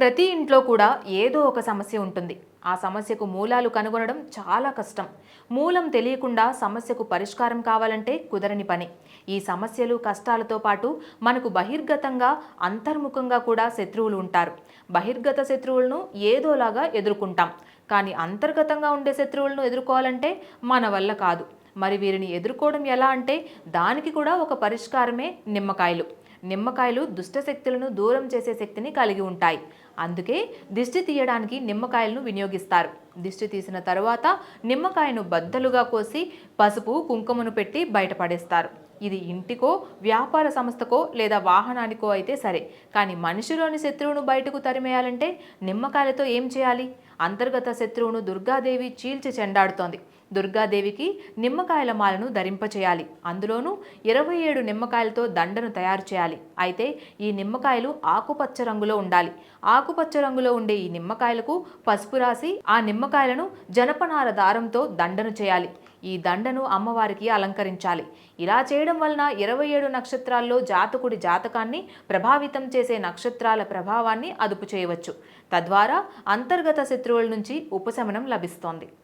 ప్రతి ఇంట్లో కూడా ఏదో ఒక సమస్య ఉంటుంది. ఆ సమస్యకు మూలాలు కనుగొనడం చాలా కష్టం. మూలం తెలియకుండా సమస్యకు పరిష్కారం కావాలంటే కుదరని పని. ఈ సమస్యలు కష్టాలతో పాటు మనకు బహిర్గతంగా అంతర్ముఖంగా కూడా శత్రువులు ఉంటారు. బహిర్గత శత్రువులను ఏదోలాగా ఎదుర్కొంటాం. కానీ అంతర్గతంగా ఉండే శత్రువులను ఎదుర్కోవాలంటే మన వల్ల కాదు. మరి వీరిని ఎదుర్కోవడం ఎలా అంటే దానికి కూడా ఒక పరిష్కారమే నిమ్మకాయలు. నిమ్మకాయలు దుష్టశక్తులను దూరం చేసే శక్తిని కలిగి ఉంటాయి. అందుకే దిష్టి తీయడానికి నిమ్మకాయలను వినియోగిస్తారు. దిష్టి తీసిన తరువాత నిమ్మకాయను బద్దలుగా కోసి పసుపు కుంకుమను పెట్టి బయటపడేస్తారు. ఇది ఇంటికో వ్యాపార సంస్థకో లేదా వాహనానికో అయితే సరే. కానీ మనిషిలోని శత్రువును బయటకు తరిమేయాలంటే నిమ్మకాయలతో ఏం చేయాలి? అంతర్గత శత్రువును దుర్గాదేవి చీల్చి చెండాడుతోంది. దుర్గాదేవికి నిమ్మకాయల మాలను ధరింపచేయాలి. అందులోనూ ఇరవై ఏడు నిమ్మకాయలతో దండను తయారు చేయాలి. అయితే ఈ నిమ్మకాయలు ఆకుపచ్చ రంగులో ఉండాలి. ఆకుపచ్చ రంగులో ఉండే ఈ నిమ్మకాయలకు పసుపు రాసి ఆ నిమ్మకాయలను జనపనార దారంతో దండను చేయాలి. ఈ దండను అమ్మవారికి అలంకరించాలి. ఇలా చేయడం వలన ఇరవై ఏడు నక్షత్రాల్లో జాతకుడి జాతకాన్ని ప్రభావితం చేసే నక్షత్రాల ప్రభావాన్ని అదుపు చేయవచ్చు. తద్వారా అంతర్గత శత్రువుల నుంచి ఉపశమనం లభిస్తోంది.